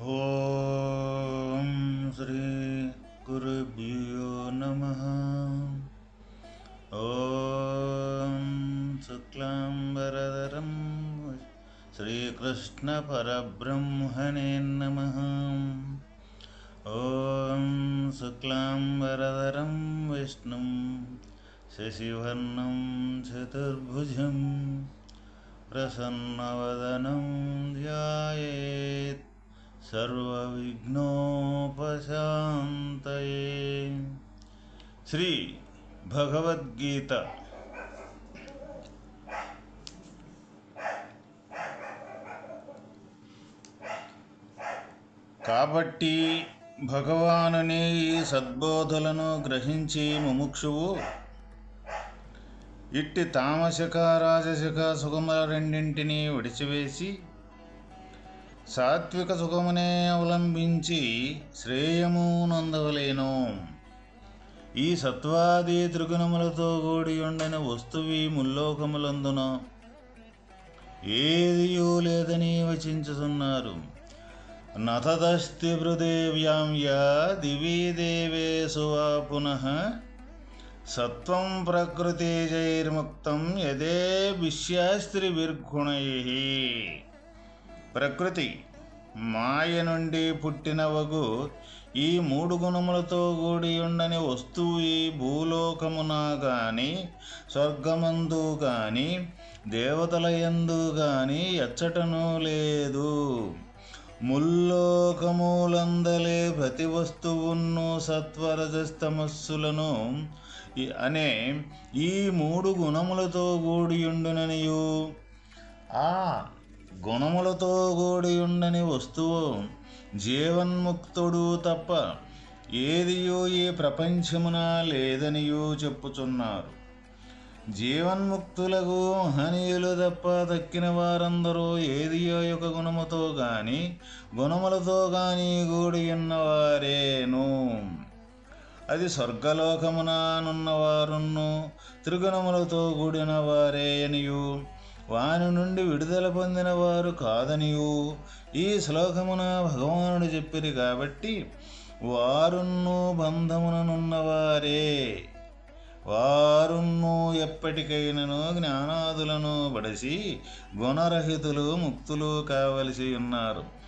ॐ श्री गुरुभ्यो नमः। ॐ शुक्लाम्बरधरं श्रीकृष्णपरब्रह्मणे नमः। ॐ शुक्लाम्बरधरं विष्णुं शशिवर्णं चतुर्भुजं प्रसन्नवदनं ध्यायेत्। సర్వవిఘ్నోపశాంతయే. శ్రీ భగవద్గీత. కాబట్టి భగవానుని ఈ సద్బోధలను గ్రహించి ముముక్షువు ఇట్టి తామసిక రాజసిక సుగమ రెండింటినీ విడిచివేసి సాత్విక సుఖమునే అవలంబించి శ్రేయము నందవలేను. ఈ సత్వాది త్రిగుణములతో కూడి ఉండని వస్తువి ముల్లోకములందున ఏదియూ లేదని వచించుతున్నారు. నతదస్తి భృదేవ్యాంయ యా దివీ పునః సత్వం ప్రకృతిజైర్ముక్తం యదే విశ్యాస్త్రిభిర్గుణై ప్రకృతి మాయ నుండి పుట్టినవగు ఈ మూడు గుణములతో కూడి ఉండని వస్తువు ఈ భూలోకమున కానీ స్వర్గమందు కానీ దేవతల యందు కానీ ఎచ్చటను లేదు. ముల్లోకములందలే ప్రతి వస్తువును సత్వరజస్తమస్సులను అనే ఈ మూడు గుణములతో కూడియుండుననియు ఆ గుణములతో కూడి ఉండని వస్తువు జీవన్ముక్తుడు తప్ప ఏదియో ఏ ప్రపంచమున లేదనియో చెప్పుచున్నారు. జీవన్ముక్తులకు మహనీయులు తప్ప దక్కిన వారందరూ ఏదియో యొక్క గుణముతో గాని గుణములతో గాని కూడి ఉన్నవారేను అది స్వర్గలోకమునానున్నవారును త్రిగుణములతో కూడిన వారే అనియు వాని నుండి విడుదల పొందిన వారు కాదనియు. ఈ శ్లోకమున భగవానుడు చెప్పిరి కాబట్టి వారున్ను బంధముననున్నవారే. వారున్ను ఎప్పటికైనను జ్ఞానాదులను బడసి గుణరహితులు ముక్తులు కావలసి ఉన్నారు.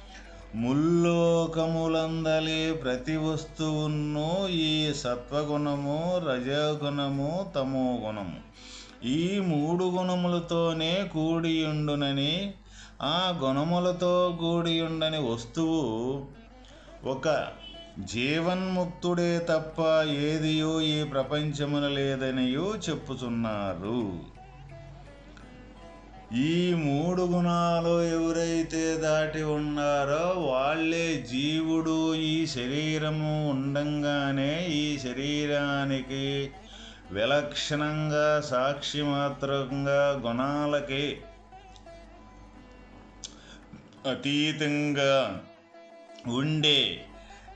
ముల్లోకములందలి ప్రతి వస్తువును ఈ సత్వగుణము రజగుణము తమో గుణము ఈ మూడు గుణములతోనే కూడియుండునని ఆ గుణములతో కూడియుండని వస్తువు ఒక జీవన్ముక్తుడే తప్ప ఏదియో ఈ ప్రపంచమున లేదనియో చెప్పుచున్నారు. ఈ మూడు గుణాలు ఎవరైతే దాటి ఉన్నారో వాళ్ళే జీవుడు ఈ శరీరము ఉండంగానే ఈ శరీరానికి విలక్షణంగా సాక్షి మాత్రంగా గుణాలకి అతీతంగా ఉండే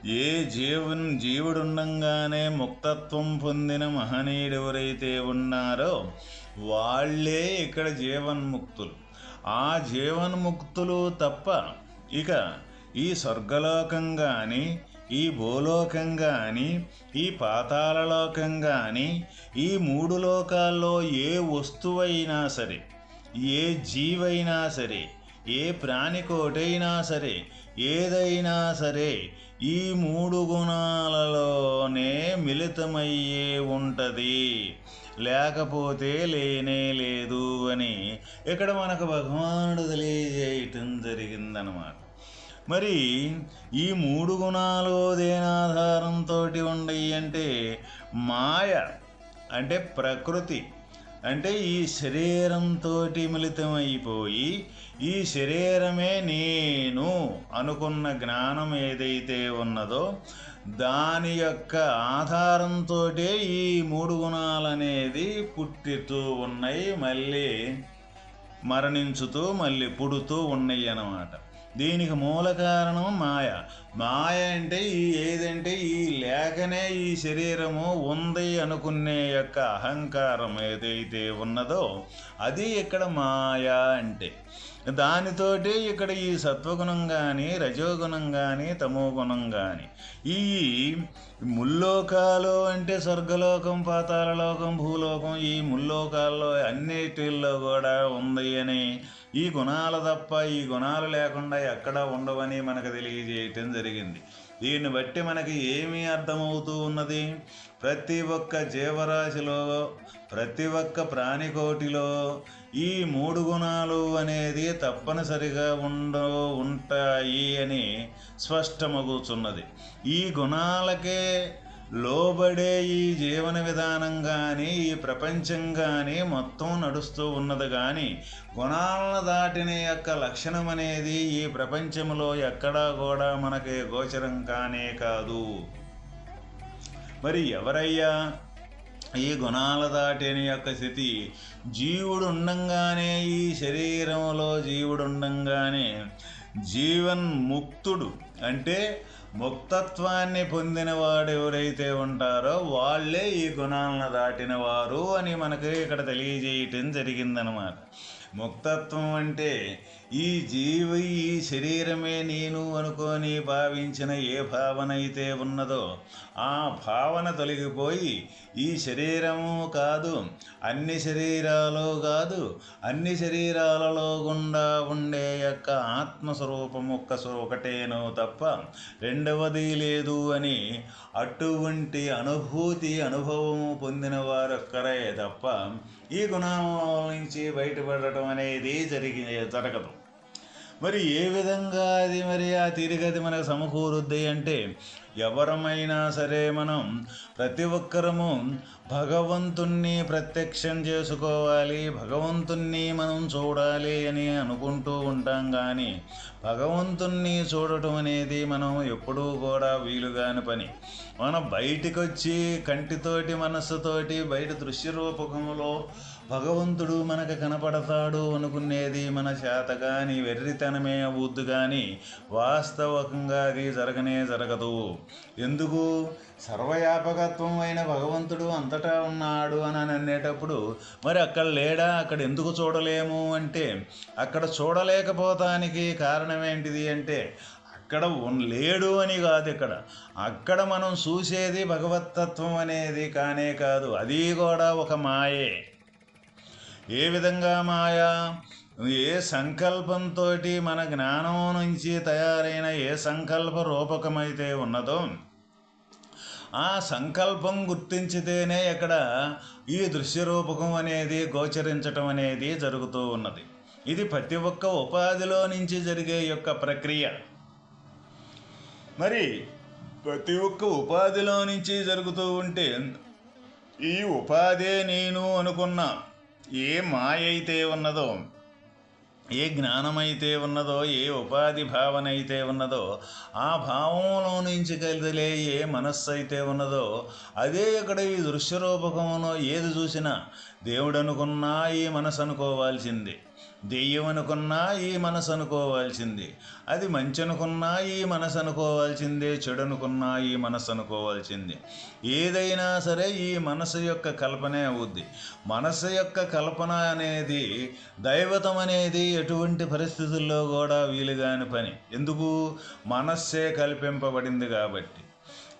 ఏ జీవన్ జీవుడుండంగానే ముక్తత్వం పొందిన మహనీయుడు ఎవరైతే ఉన్నారో వాళ్ళే ఇక్కడ జీవన్ముక్తులు. ఆ జీవన్ముక్తులు తప్ప ఇక ఈ స్వర్గలోకం కానీ ఈ భూలోకం కానీ ఈ పాతాళలోకం కానీ ఈ మూడు లోకాల్లో ఏ వస్తువైనా సరే ఏ జీవైనా సరే ఏ ప్రాణికోటైనా సరే ఏదైనా సరే ఈ మూడు గుణాలలోనే మిళితమయ్యే ఉంటుంది. లేకపోతే లేనే లేదు అని ఇక్కడ మనకు భగవానుడు తెలియజేయటం జరిగిందనమాట. మరి ఈ మూడు గుణాలు దేనాధారంతో ఉండయి అంటే మాయ అంటే ప్రకృతి అంటే ఈ శరీరంతో మిళితమైపోయి ఈ శరీరమే నేను అనుకున్న జ్ఞానం ఏదైతే ఉన్నదో దాని యొక్క ఆధారంతో ఈ మూడు గుణాలు అనేది పుట్టుతూ ఉన్నాయి మళ్ళీ మరణించుతూ మళ్ళీ పుడుతూ ఉన్నాయి అన్నమాట. దీనికి మూల కారణం మాయ. మాయ అంటే ఈ ఏదంటే ఈ లేకనే ఈ శరీరము ఉంది అనుకునే యొక్క అహంకారం ఏదైతే ఉన్నదో అది ఇక్కడ మాయ అంటే. దానితోటి ఇక్కడ ఈ సత్వగుణం కానీ రజోగుణం కానీ తమోగుణం కానీ ఈ ముల్లోకాలు అంటే స్వర్గలోకం పాతాళలోకం భూలోకం ఈ ముల్లోకాల్లో అన్నిటిల్లో కూడా ఉంది అని ఈ గుణాలు తప్ప ఈ గుణాలు లేకుండా ఎక్కడ ఉండవని మనకు తెలియజేయటం జరిగింది. దీన్ని బట్టి మనకి ఏమి అర్థమవుతూ ఉన్నది? ప్రతి ఒక్క జీవరాశిలో ప్రతి ఒక్క ప్రాణికోటిలో ఈ మూడు గుణాలు అనేది తప్పనిసరిగా ఉండ ఉంటాయి అని స్పష్టమగుతున్నది ఈ గుణాలకే లోబడే ఈ జీవన విధానం కానీ ఈ ప్రపంచం కానీ మొత్తం నడుస్తూ ఉన్నది కానీ గుణాలను దాటిన యొక్క లక్షణం అనేది ఈ ప్రపంచంలో ఎక్కడా కూడా మనకి గోచరం కానే కాదు. మరి ఎవరయ్యా? ఈ గుణాల దాటిన యొక్క స్థితి జీవుడు ఉండంగానే ఈ శరీరంలో జీవుడు ఉండంగానే జీవన్ ముక్తుడు అంటే ముక్తత్వాన్ని పొందిన వాడు ఎవరైతే ఉంటారో వాళ్ళే ఈ గుణాలను దాటిన వారు అని మనకి ఇక్కడ తెలియజేయటం జరిగిందనమాట ముక్తత్వం అంటే ఈ జీవి ఈ శరీరమే నేను అనుకొని భావించిన ఏ భావన అయితే ఉన్నదో ఆ భావన తొలగిపోయి ఈ శరీరము కాదు అన్ని శరీరాలు కాదు అన్ని శరీరాలలో గుండా ఉండే యొక్క ఆత్మస్వరూపం ఒక్క ఒకటేనో తప్ప రెండవది లేదు అని అటువంటి అనుభూతి అనుభవము పొందిన వారొక్కరే తప్ప ఈ గుణాల నుంచి బయటపడటం అనేది జరిగి జరగదు. మరి ఏ విధంగా అది మరి ఆ తీరిగది మనకు సమకూరుద్ది అంటే ఎవరమైనా సరే మనం ప్రతి ఒక్కరము భగవంతుణ్ణి ప్రత్యక్షం చేసుకోవాలి భగవంతుణ్ణి మనం చూడాలి అని అనుకుంటూ ఉంటాం కానీ భగవంతుణ్ణి చూడటం అనేది మనం ఎప్పుడూ కూడా వీలుగాని పని. మనం బయటికి వచ్చి కంటితోటి మనస్సుతోటి బయట దృశ్య రూపకంలో భగవంతుడు మనకు కనపడతాడు అనుకునేది మన చేత కానీ వెర్రితనమే అవుద్దు కానీ వాస్తవకంగా అది జరగనే జరగదు. ఎందుకు? సర్వవ్యాపకత్వం అయిన భగవంతుడు అంతటా ఉన్నాడు అని అనేటప్పుడు మరి అక్కడ లేడా? అక్కడ ఎందుకు చూడలేము అంటే అక్కడ చూడలేకపోతానికి కారణం ఏంటిది అంటే అక్కడ లేడు అని కాదు ఇక్కడ. అక్కడ మనం చూసేది భగవతత్వం అనేది కానే కాదు. అది కూడా ఒక మాయే. ఏ విధంగా మాయా? ఏ సంకల్పంతో మన జ్ఞానం నుంచి తయారైన ఏ సంకల్ప రూపకమైతే ఉన్నదో ఆ సంకల్పం గుర్తించితేనే ఇక్కడ ఈ దృశ్య రూపకం అనేది గోచరించటం అనేది జరుగుతూ ఉన్నది. ఇది ప్రతి ఒక్క ఉపాధిలో నుంచి జరిగే యొక్క ప్రక్రియ. మరి ప్రతి ఒక్క ఉపాధిలో నుంచి జరుగుతూ ఉంటే ఈ ఉపాధే నేను అనుకున్నా. ఏ మాయ అయితే ఉన్నదో ఏ జ్ఞానమైతే ఉన్నదో ఏ ఉపాధి భావన అయితే ఉన్నదో ఆ భావంలో నుంచి కలిదలే ఏ మనస్సు అయితే ఉన్నదో అదే ఇక్కడ ఈ దృశ్యరూపకమునో ఏది చూసినా దేవుడు అనుకున్నా ఈ మనసు అనుకోవాల్సింది. దెయ్యం అనుకున్నా ఈ మనసు అనుకోవాల్సింది అది మంచి అనుకున్నా ఈ మనసు అనుకోవాల్సిందే చెడు అనుకున్నా ఈ మనసు అనుకోవాల్సింది ఏదైనా సరే ఈ మనసు యొక్క కల్పనే అవుద్ది. మనసు యొక్క కల్పన అనేది దైవతం అనేది ఎటువంటి పరిస్థితుల్లో కూడా వీలుగాని పని. ఎందుకు? మనస్సే కల్పింపబడింది కాబట్టి.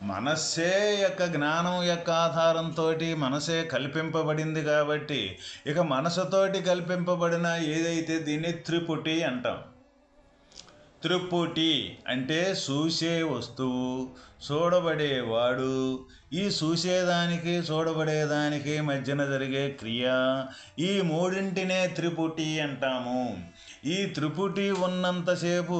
మనస్సే యొక్క జ్ఞానం యొక్క ఆధారంతో మనసే కల్పింపబడింది కాబట్టి ఇక మనసుతోటి కల్పింపబడిన ఏదైతే దీన్ని త్రిపుటి అంటాం. త్రిపుటి అంటే చూసే వస్తువు చూడబడేవాడు. ఈ చూసేదానికి చూడబడేదానికి మధ్యన జరిగే క్రియ ఈ మూడింటినే త్రిపుటి అంటాము. ఈ త్రిపుటి ఉన్నంతసేపు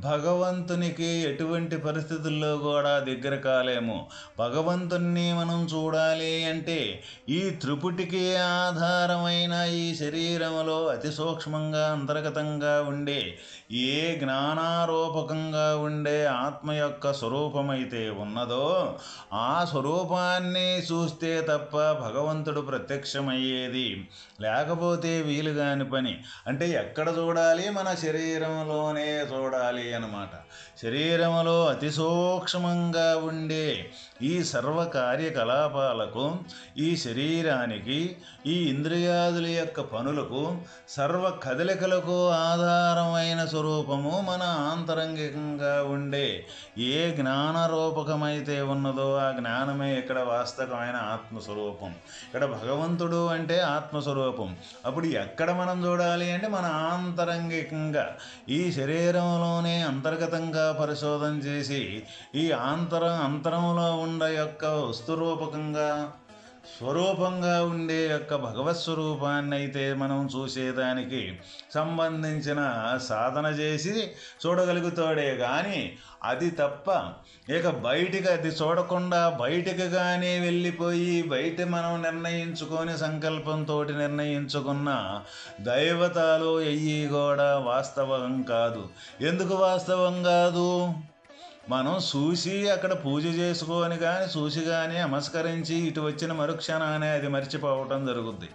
భగవంతునికి ఎటువంటి పరిస్థితుల్లో కూడా దగ్గర కాలేము. భగవంతుణ్ణి మనం చూడాలి అంటే ఈ త్రిపుటికి ఆధారమైన ఈ శరీరంలో అతి సూక్ష్మంగా అంతర్గతంగా ఉండే ఏ జ్ఞానారూపకంగా ఉండే ఆత్మ యొక్క స్వరూపమైతే ఉన్నదో ఆ స్వరూపాన్ని చూస్తే తప్ప భగవంతుడు ప్రత్యక్షమయ్యేది లేకపోతే వీలుగాని పని. అంటే ఎక్కడ చూడాలి మన శరీరంలోనే చూడాలి అన్నమాట. శరీరంలో అతి సూక్ష్మంగా ఉండే ఈ సర్వ కార్యకలాపాలకు ఈ శరీరానికి ఈ ఇంద్రియాదుల యొక్క పనులకు సర్వ కదలికలకు ఆధారమైన స్వరూపము మన ఆంతరంగికంగా ఉండే ఏ జ్ఞాన రూపకమైతే ఉన్నదో ఆ జ్ఞానమే ఇక్కడ వాస్తవమైన ఆత్మస్వరూపం. ఇక్కడ భగవంతుడు అంటే ఆత్మస్వరూపం. అప్పుడు ఎక్కడ మనం చూడాలి అంటే మన ఆంతరంగికంగా ఈ శరీరంలోనే అంతర్గతంగా పరిశోధన చేసి ఈ ఆంతరం అంతరంలో ఉండ యొక్క వస్తురూపకంగా స్వరూపంగా ఉండే యొక్క భగవత్ స్వరూపాన్ని అయితే మనం చూసేదానికి సంబంధించిన సాధన చేసి చూడగలుగుతాడే కానీ అది తప్ప ఇక బయటికి అది చూడకుండా బయటికి కానీ వెళ్ళిపోయి బయట మనం నిర్ణయించుకొని సంకల్పంతో నిర్ణయించుకున్న దైవతాలు ఎయ్యి కూడా వాస్తవం కాదు. ఎందుకు వాస్తవం కాదు? మనం చూసి అక్కడ పూజ చేసుకొని కానీ చూసి కానీ నమస్కరించి ఇటు వచ్చిన మరుక్షణానే అది మర్చిపోవటం జరుగుద్ది.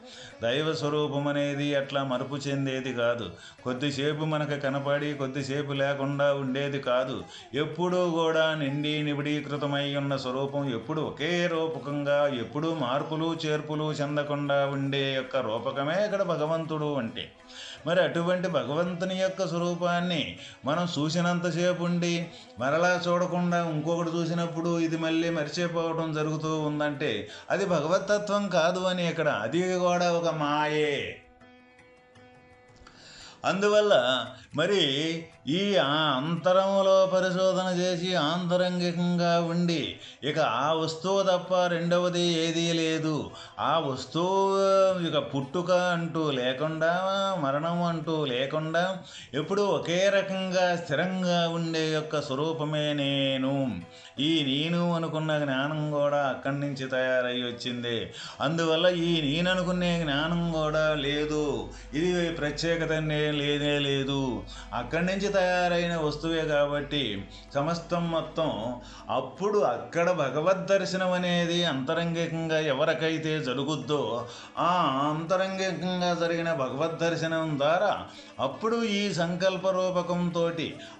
దైవ స్వరూపం అనేది అట్లా మరుపు చెందేది కాదు. కొద్దిసేపు మనకు కనపడి కొద్దిసేపు లేకుండా ఉండేది కాదు. ఎప్పుడూ కూడా నిండి నిబిడీకృతమై ఉన్న స్వరూపం ఎప్పుడు ఒకే రూపకంగా ఎప్పుడూ మార్పులు చేర్పులు చెందకుండా ఉండే యొక్క రూపకమే ఇక్కడ భగవంతుడు అంటే. మరి అటువంటి భగవంతుని యొక్క స్వరూపాన్ని మనం చూసినంతసేపు ఉండి మరలా చూడకుండా ఇంకొకటి చూసినప్పుడు ఇది మళ్ళీ మర్చిపోవడం జరుగుతూ ఉందంటే అది భగవతత్వం కాదు అని ఇక్కడ అది కూడా ఒక మాయే. అందువల్ల మరి ఈ అంతరంలో పరిశోధన చేసి ఆంతరంగికంగా ఉండి ఇక ఆ వస్తువు తప్ప రెండవది ఏదీ లేదు. ఆ వస్తువు ఇక పుట్టుక అంటూ లేకుండా మరణం అంటూ లేకుండా ఎప్పుడు ఒకే రకంగా స్థిరంగా ఉండే యొక్క స్వరూపమే నేను. ఈ నేను అనుకున్న జ్ఞానం కూడా అక్కడి నుంచి తయారై వచ్చింది. అందువల్ల ఈ నేను అనుకునే జ్ఞానం కూడా లేదు. ఇది ప్రత్యేకత లేదే లేదు. అక్కడి నుంచి తయారైన వస్తువే కాబట్టి సమస్తం మొత్తం అప్పుడు అక్కడ భగవద్ దర్శనం అనేది అంతరంగికంగా ఎవరికైతే జరుగుద్దో ఆ అంతరంగికంగా జరిగిన భగవద్ దర్శనం ద్వారా అప్పుడు ఈ సంకల్ప రూపకంతో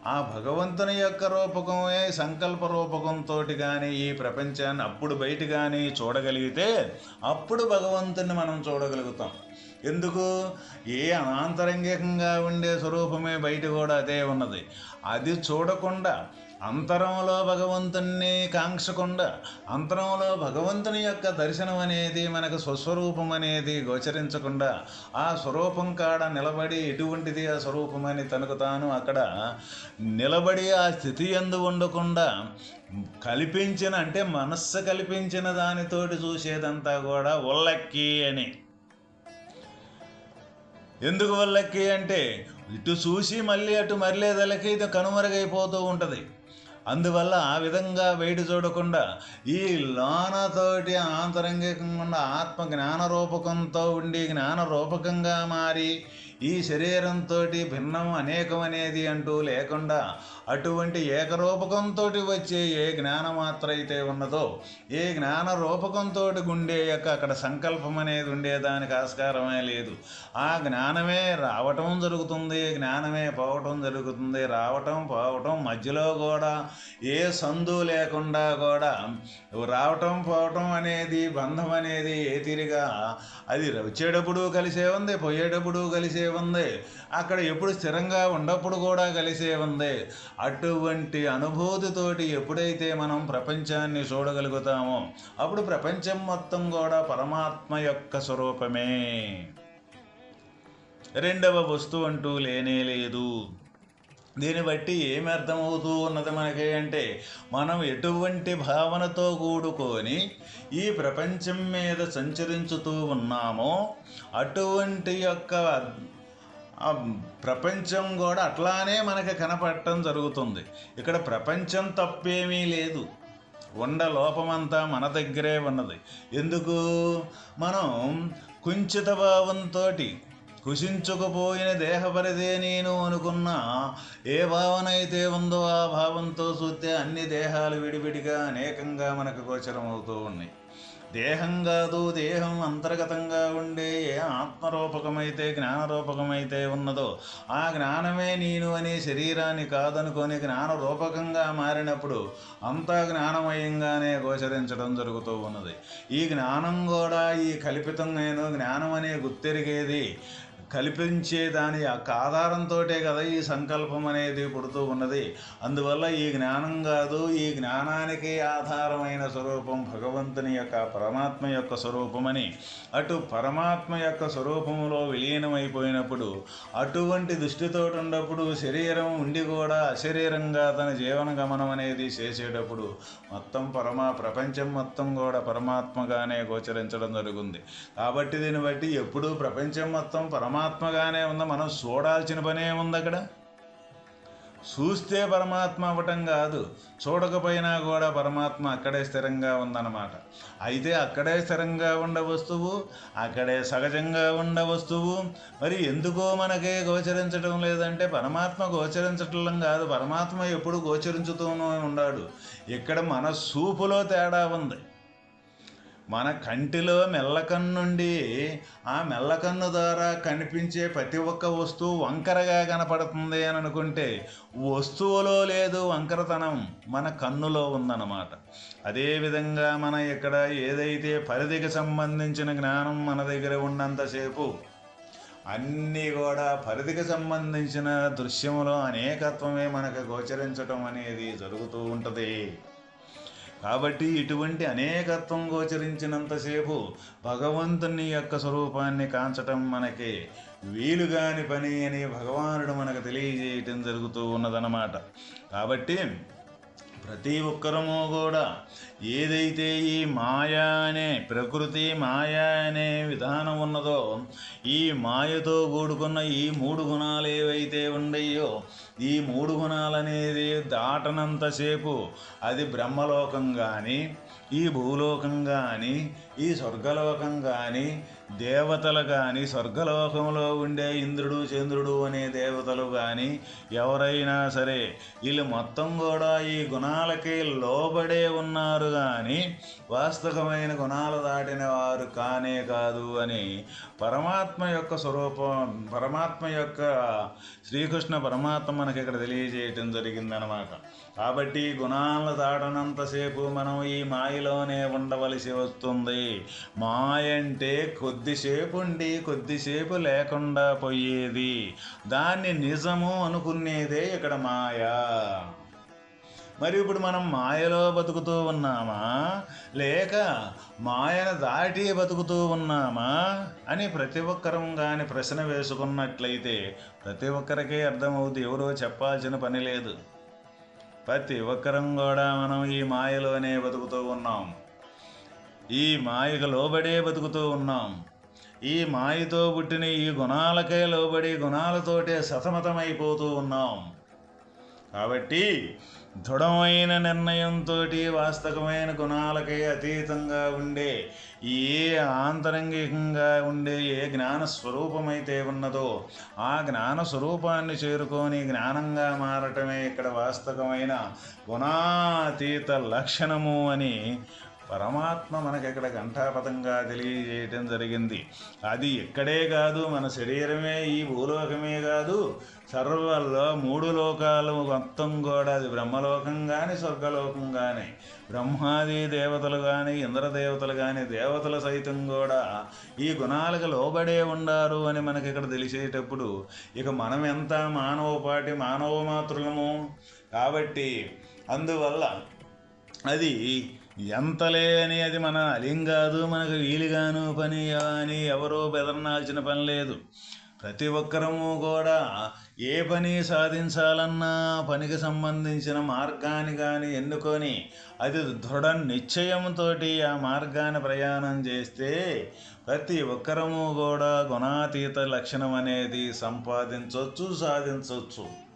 ఆ భగవంతుని యొక్క రూపకమే సంకల్ప రూపకంతో కానీ ఈ ప్రపంచాన్ని అప్పుడు బయట కానీ చూడగలిగితే అప్పుడు భగవంతుని మనం చూడగలుగుతాం. ఎందుకు? ఏ అనాంతరంగికంగా ఉండే స్వరూపమే బయట కూడా అదే ఉన్నది. అది చూడకుండా అంతరంలో భగవంతుణ్ణి కాంక్షకుండా అంతరంలో భగవంతుని యొక్క దర్శనం అనేది మనకు స్వస్వరూపం అనేది గోచరించకుండా ఆ స్వరూపం కాడ నిలబడి ఎటువంటిది ఆ స్వరూపం అని తనకు తాను అక్కడ నిలబడి ఆ స్థితి ఎందు ఉండకుండా కల్పించిన అంటే మనస్సు కల్పించిన దానితోటి చూసేదంతా కూడా ఉల్లక్కి అని. ఎందుకు వల్లకి అంటే ఇటు చూసి మళ్ళీ అటు మరలేదలకి ఇది కనుమరుగైపోతూ ఉంటుంది. అందువల్ల ఆ విధంగా వేడి చూడకుండా ఈ లోనతోటి ఆంతరంగికంగా ఆత్మ జ్ఞాన రూపకంతో ఉండి జ్ఞాన రూపకంగా మారి ఈ శరీరంతో భిన్నం అనేకం అనేది అంటూ లేకుండా అటువంటి ఏకరూపకంతో వచ్చే ఏ జ్ఞానమాత్ర అయితే ఉన్నదో ఏ జ్ఞాన రూపకంతో గుండె యొక్క అక్కడ సంకల్పం అనేది ఉండేదానికి ఆస్కారమే లేదు. ఆ జ్ఞానమే రావటం జరుగుతుంది జ్ఞానమే పోవటం జరుగుతుంది. రావటం పోవటం మధ్యలో కూడా ఏ సందు లేకుండా కూడా రావటం పోవటం అనేది బంధం అనేది ఏ తీరిగా అది వచ్చేటప్పుడు కలిసే ఉంది పోయేటప్పుడు కలిసే ఉంది అక్కడ ఎప్పుడు స్థిరంగా ఉన్నప్పుడు కూడా కలిసే ఉంది అటువంటి అనుభూతితోటి ఎప్పుడైతే మనం ప్రపంచాన్ని చూడగలుగుతామో అప్పుడు ప్రపంచం మొత్తం కూడా పరమాత్మ యొక్క స్వరూపమే. రెండవ వస్తువు అంటూ లేనే లేదు. దీన్ని బట్టి ఏమి అర్థమవుతూ ఉన్నది మనకి అంటే మనం ఎటువంటి భావనతో కూడుకొని ఈ ప్రపంచం మీద సంచరించుతూ ఉన్నామో అటువంటి యొక్క ప్రపంచం కూడా అట్లానే మనకి కనపడటం జరుగుతుంది. ఇక్కడ ప్రపంచం తప్పేమీ లేదు. ఉండ లోపమంతా మన దగ్గరే ఉన్నది. ఎందుకు? మనం కుంచిత భావంతో కుషించుకుపోయిన దేహపరిదే నేను అనుకున్న. ఏ భావన అయితే ఉందో ఆ భావంతో చూస్తే అన్ని దేహాలు విడివిడిగా అనేకంగా మనకు గోచరం అవుతూ ఉన్నాయి. దేహం కాదు దేహం అంతర్గతంగా ఉండే ఏ ఆత్మరూపకమైతే జ్ఞానరూపకమైతే ఉన్నదో ఆ జ్ఞానమే నేను అనే శరీరాన్ని కాదనుకొని జ్ఞాన రూపకంగా మారినప్పుడు అంతా జ్ఞానమయంగానే గోచరించడం జరుగుతూ ఉన్నది. ఈ జ్ఞానం కూడా ఈ కల్పితమైన జ్ఞానం అనే గుర్తెరిగేది కల్పించే దాని యొక్క ఆధారంతో కదా ఈ సంకల్పం అనేది పుడుతూ ఉన్నది. అందువల్ల ఈ జ్ఞానం కాదు ఈ జ్ఞానానికి ఆధారమైన స్వరూపం భగవంతుని యొక్క పరమాత్మ యొక్క స్వరూపమని. అటు పరమాత్మ యొక్క స్వరూపంలో విలీనమైపోయినప్పుడు అటువంటి దృష్టితో ఉన్నప్పుడు శరీరం ఉండి కూడా అశరీరంగా తన జీవన గమనం అనేది చేసేటప్పుడు మొత్తం పరమా ప్రపంచం మొత్తం కూడా పరమాత్మగానే గోచరించడం జరుగుతుంది కాబట్టి దీన్ని బట్టి ఎప్పుడూ ప్రపంచం మొత్తం పరమాత్మగానే ఉంది మనం చూడాల్సిన పనే ఉంది అక్కడ. చూస్తే పరమాత్మ అవ్వటం కాదు చూడకపోయినా కూడా పరమాత్మ అక్కడే స్థిరంగా ఉందన్నమాట. అయితే అక్కడే స్థిరంగా ఉండ వస్తువు అక్కడే సహజంగా ఉండ వస్తువు. మరి ఎందుకో మనకే గోచరించడం లేదంటే పరమాత్మ గోచరించటం కాదు. పరమాత్మ ఎప్పుడు గోచరించుతూనే ఉన్నాడు. ఇక్కడ మన సూపులో తేడా ఉంది. మన కంటిలో మెల్లకన్నుండి ఆ మెల్లకన్ను ద్వారా కనిపించే ప్రతి ఒక్క వస్తువు వంకరగా కనపడుతుంది అని అనుకుంటే వస్తువులో లేదు వంకరతనం మన కన్నులో ఉందన్నమాట. అదేవిధంగా మన ఇక్కడ ఏదైతే పరిధికి సంబంధించిన జ్ఞానం మన దగ్గర ఉన్నంతసేపు అన్నీ కూడా పరిధికి సంబంధించిన దృశ్యములో అనేకత్వమే మనకు గోచరించటం అనేది జరుగుతూ ఉంటుంది. కాబట్టి ఇటువంటి అనేకత్వం గోచరించినంతసేపు భగవంతుని యొక్క స్వరూపాన్ని కాంచటం మనకి వీలుగాని పని అని భగవానుడు మనకు తెలియజేయటం జరుగుతూ ఉన్నదన్నమాట. కాబట్టి ప్రతి ఒక్కరము కూడా ఏదైతే ఈ మాయా అనే ప్రకృతి మాయా అనే విధానం ఉన్నదో ఈ మాయతో కూడుకున్న ఈ మూడు గుణాలు ఏవైతే ఉండయో ఈ మూడు గుణాలు అనేది దాటనంతసేపు అది బ్రహ్మలోకం కానీ ఈ భూలోకం కానీ ఈ స్వర్గలోకం కానీ దేవతలు కానీ స్వర్గలోకంలో ఉండే ఇంద్రుడు చంద్రుడు అనే దేవతలు కానీ ఎవరైనా సరే వీళ్ళు మొత్తం కూడా ఈ గుణాలకి లోబడే ఉన్నారు కానీ వాస్తవమైన గుణాలు దాటిన వారు కానే కాదు అని పరమాత్మ యొక్క స్వరూపం పరమాత్మ యొక్క శ్రీకృష్ణ పరమాత్మ మనకి ఇక్కడ తెలియజేయటం జరిగిందనమాట కాబట్టి గుణాలను దాటనంతసేపు మనం ఈ మాయలోనే ఉండవలసి వస్తుంది. మాయ అంటే కొద్దిసేపు ఉండి కొద్దిసేపు లేకుండా పోయేది. దాన్ని నిజము అనుకునేదే ఇక్కడ మాయ. మరి ఇప్పుడు మనం మాయలో బతుకుతూ ఉన్నామా? లేక మాయను దాటి బతుకుతూ ఉన్నామా? అని ప్రతి ఒక్కరం కానీ ప్రశ్న వేసుకున్నట్లయితే ప్రతి ఒక్కరికి అర్థమవుతుంది ఎవరో చెప్పాల్సిన పని లేదు. ప్రతి ఒక్కరం కూడా మనం ఈ మాయలోనే బతుకుతూ ఉన్నాం. ఈ మాయకు లోబడే బతుకుతూ ఉన్నాం. ఈ మాయతో పుట్టిన ఈ గుణాలకే లోబడి గుణాలతోటే సతమతమైపోతూ ఉన్నాం. కాబట్టి దృఢమైన నిర్ణయంతో వాస్తవమైన గుణాలకే అతీతంగా ఉండే ఏ ఆంతరంగికంగా ఉండే ఏ జ్ఞాన స్వరూపమైతే ఉన్నదో ఆ జ్ఞాన స్వరూపాన్ని చేరుకొని జ్ఞానంగా మారటమే ఇక్కడ వాస్తవమైన గుణాతీత లక్షణము అని పరమాత్మ మనకి ఇక్కడ కంఠాపథంగా తెలియజేయటం జరిగింది. అది ఎక్కడే కాదు మన శరీరమే ఈ భూలోకమే కాదు సర్వల్లో మూడు లోకాలు మొత్తం కూడా అది బ్రహ్మలోకం కానీ స్వర్గలోకం కానీ బ్రహ్మాది దేవతలు కానీ ఇంద్రదేవతలు కానీ దేవతలు సైతం కూడా ఈ గుణాలకు లోబడే ఉండారు అని మనకి ఇక్కడ తెలిసేటప్పుడు ఇక మనం ఎంత మానవపాటి మానవ మాతృలము కాబట్టి అందువల్ల అది ఎంతలే అని అది మన అలిం కాదు మనకు వీలుగాను పని అని ఎవరో బెదరనాల్సిన పని లేదు. ప్రతి ఒక్కరము కూడా ఏ పని సాధించాలన్నా పనికి సంబంధించిన మార్గాన్ని కానీ ఎన్నుకొని అది దృఢ నిశ్చయంతో ఆ మార్గాన్ని ప్రయాణం చేస్తే ప్రతి ఒక్కరము కూడా గుణాతీత లక్షణం అనేది సంపాదించవచ్చు సాధించవచ్చు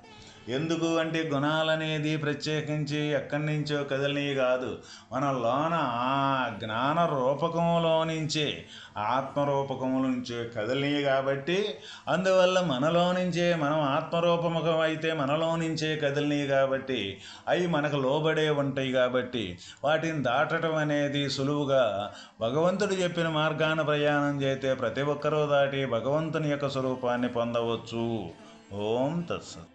ఎందుకు అంటే గుణాలనేది ప్రత్యేకించి ఎక్కడి నుంచో కదిలినవి కాదు. మన లోన ఆ జ్ఞాన రూపకంలో నుంచే ఆత్మరూపకము నుంచే కదిలినవి కాబట్టి అందువల్ల మనలో నుంచే మనం ఆత్మరూపముఖం అయితే మనలో నుంచే కదిలినవి కాబట్టి అవి మనకు లోబడే ఉంటాయి కాబట్టి వాటిని దాటడం అనేది సులువుగా భగవంతుడు చెప్పిన మార్గాన ప్రయాణం చేస్తే ప్రతి ఒక్కరూ దాటి భగవంతుని యొక్క స్వరూపాన్ని పొందవచ్చు. ఓం తత్సత్.